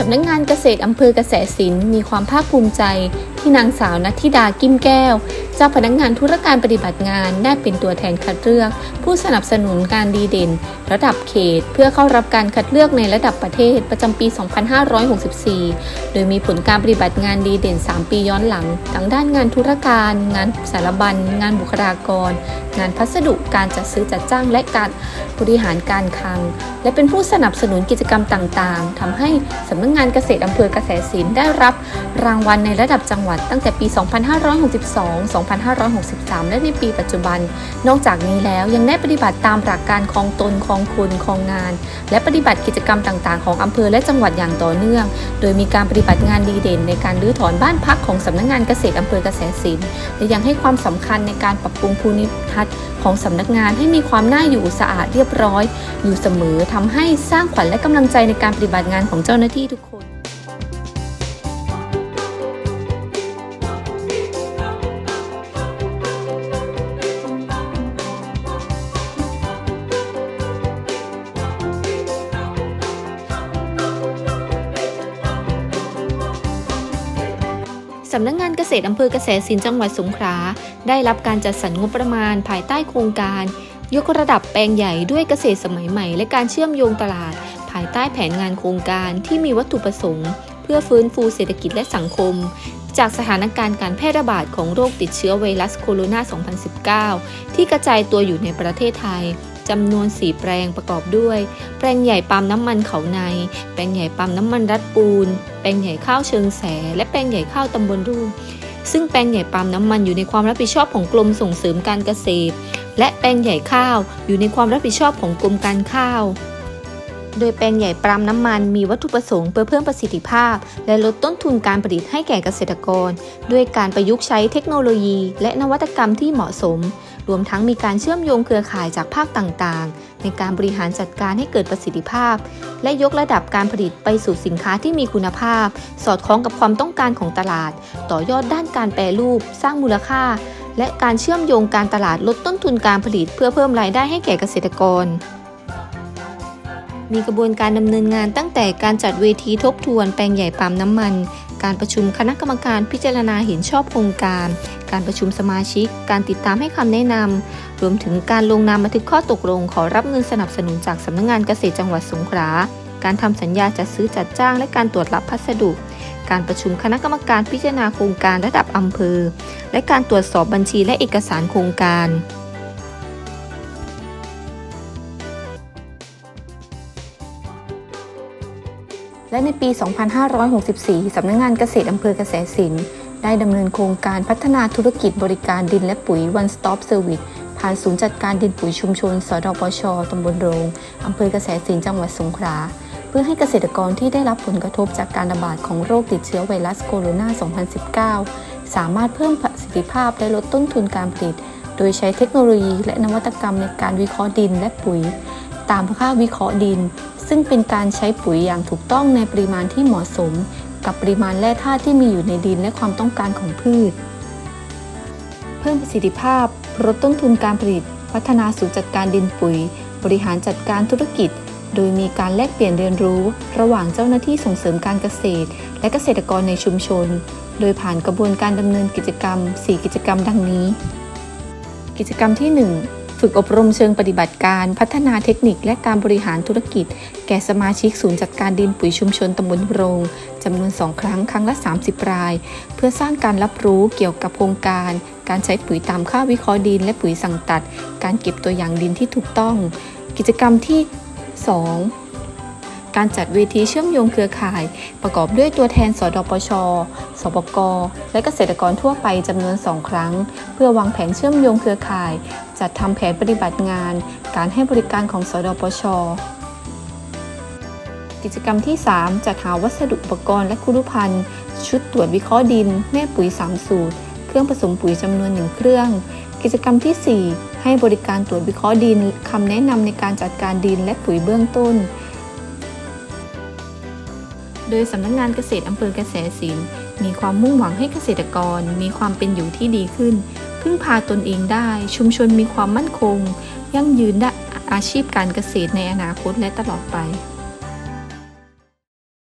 สำนักงงานเกษตรอำเภอกระแสสินมีความภาคภูมิใจที่นางสาวนัทธิดากิมแก้ว เจ้าพนักงานธุรการปฏิบัติงานได้เป็นตัวแทนคัดเลือก ผู้สนับสนุนการดีเด่น ระดับเขต เพื่อเข้ารับการคัดเลือกในระดับประเทศประจำปี 2564 โดยมีผลการปฏิบัติงานดีเด่น 3 ปีย้อนหลังทั้งด้านงานธุรการ งานสารบัญ งานบุคลากร งานพัสดุการจัดซื้อจัดจ้างและการบริหารการคลัง และเป็นผู้สนับสนุนกิจกรรมต่างๆทำให้สำนักงงานเกษตรอำเภอกระแสสินได้รับ รางวัลในระดับจังหวัดตั้งแต่ปี 2562 2563 และในปีปัจจุบัน นอกจากนี้แล้วยังได้ปฏิบัติตามหลักการคลองตนคลองคุณคลองงาน และปฏิบัติกิจกรรมต่างๆ ของอำเภอและจังหวัดอย่างต่อเนื่อง โดยมีการปฏิบัติงานดีเด่น ในการรื้อถอนบ้านพักของสำนักงานเกษตรอำเภอกระแสสินและยังให้ความสำคัญในการปรับปรุงภูมิทัศน์ของสำนักงานให้มีความน่าอยู่สะอาดเรียบร้อย อยู่เสมอทำให้สร้างขวัญและกำลังใจในการปฏิบัติงานของเจ้าหน้าที่ทุกคน สำนักงงานเกษตรอำเภอกระแสสินจังหวัดสงขลาได้รับการจัดสรรงบประมาณภายใต้โครงการ ยกระดับแปลงใหญ่ด้วยเกษตรสมัยใหม่ และการเชื่อมโยงตลาด ภายใต้แผนงานโครงการที่มีวัตถุประสงค์ เพื่อฟื้นฟูเศรษฐกิจและสังคม จากสถานการณ์การแพร่ระบาดของโรคติดเชื้อไวรัสโคโรนา 2019 ที่กระจายตัวอยู่ในประเทศไทย จำนวน 4 แปลงประกอบด้วย แปลงใหญ่ปาล์มน้ำมันเขาใน แปลงใหญ่ปาล์มน้ำมันรัดปูน แปลงใหญ่ข้าวเชิงแส และแปลงใหญ่ข้าวตำบลรุ่งซึ่งแปลงใหญ่ปาล์มน้ำมันอยู่ในความรับผิดชอบของกรมส่งเสริมการเกษตร และแปลงใหญ่ข้าวอยู่ในความรับผิดชอบของกรมการข้าว โดยแปลงใหญ่ปาล์มน้ำมันมีวัตถุประสงค์เพื่อเพิ่มประสิทธิภาพ และลดต้นทุนการผลิตให้แก่เกษตรกร ด้วยการประยุกต์ใช้เทคโนโลยี และนวัตกรรมที่เหมาะสม รวมทั้งมีการเชื่อมโยงเครือข่ายจากภาคต่างๆ ในการบริหารจัดการให้เกิดประสิทธิภาพ และยกระดับการผลิตไปสู่สินค้าที่มีคุณภาพ สอดคล้องกับความต้องการของตลาด ต่อยอดด้านการแปรรูป สร้างมูลค่า และการเชื่อมโยงการตลาดลดต้นทุนการผลิต เพื่อเพิ่มรายได้ให้แก่เกษตรกรมีกระบวนการดำเนินงานตั้งแต่การจัดเวทีทบทวนแปลงใหญ่ปาล์มน้ำมัน การประชุมคณะกรรมการพิจารณาเห็นชอบโครงการ การประชุมสมาชิก การติดตามให้คำแนะนำรวมถึงการลงนามบันทึกข้อตกลง ขอรับเงินสนับสนุนจากสำนักงงานเกษตรจังหวัดสงขลาการทำสัญญาจัดซื้อจัดจ้างและการตรวจรับพัสดุ การประชุมคณะกรรมการพิจารณาโครงการระดับอำเภอ และการตรวจสอบบัญชีและเอกสารโครงการ และในปี 2564 สำนักงงานเกษตรอำเภอเกษตรศิลป์ได้ดำเนินโครงการพัฒนาธุรกิจบริการดินและปุ๋ย One Stop Service ผ่านศูนย์จัดการดินปุ๋ยชุมชน สดปชตำบลโรงอำเภอเกษตรศิลป์จังหวัดสงขลา เพื่อให้เกษตรกรที่ได้รับผลกระทบจากการระบาดของโรคติดเชื้อไวรัสโคโรนา 2019 สามารถเพิ่มประสิทธิภาพและลดต้นทุนการผลิต โดยใช้เทคโนโลยีและนวัตกรรมในการวิเคราะห์ดินและปุ๋ย ตามค่าวิเคราะห์ดิน ซึ่งเป็นการใช้ปุ๋ยอย่างถูกต้องในปริมาณที่เหมาะสม กับปริมาณแร่ธาตุที่มีอยู่ในดินและความต้องการของพืช เพิ่มประสิทธิภาพลดต้นทุนการผลิต พัฒนาศูนย์จัดการดินปุ๋ย บริหารจัดการธุรกิจ โดยมีการแลกเปลี่ยนเรียนรู้ ระหว่างเจ้าหน้าที่ส่งเสริมการเกษตร และเกษตรกรในชุมชน โดยผ่านกระบวนการดำเนินกิจกรรม 4 กิจกรรมดังนี้ กิจกรรมที่ 1 ฝึกอบรมเชิงปฏิบัติการ พัฒนาเทคนิคและการบริหารธุรกิจ แก่สมาชิกศูนย์จัดการดินปุ๋ยชุมชนตำบลโรงจำนวน 2 ครั้งครั้งละ 30 ราย เพื่อสร้างการรับรู้เกี่ยวกับโครงการ การใช้ปุ๋ยตามค่าวิเคราะห์ดิน และปุ๋ยสั่งตัด การเก็บตัวอย่างดินที่ถูกต้อง กิจกรรมที่ 2 การจัดเวทีเชื่อมโยงเครือข่าย ประกอบด้วยตัวแทนสดปช สปก และเกษตรกรทั่วไปจำนวน 2 ครั้ง เพื่อวางแผนเชื่อมโยงเครือข่าย จัดทำแผนปฏิบัติงาน การให้บริการของสดปชกิจกรรมที่ 3 จัดหาวัสดุอุปกรณ์และคุรุภัณฑ์ชุดตรวจวิเคราะห์ดิน แม่ปุ๋ย 3 สูตร เครื่องผสมปุ๋ยจำนวน1เครื่อง กิจกรรมที่ 4 ให้บริการตรวจวิเคราะห์ดินคำแนะนำในการจัดการดินและปุ๋ยเบื้องต้น โดยสำนักงงานเกษตรอำเภอเกษตรศิลป์มีความมุ่งหวังให้เกษตรกรมีความเป็นอยู่ที่ดีขึ้น พึ่งพาตนเองได้ ชุมชนมีความมั่นคง ยั่งยืนด้อาชีพการเกษตรในอนาคตและตลอดไป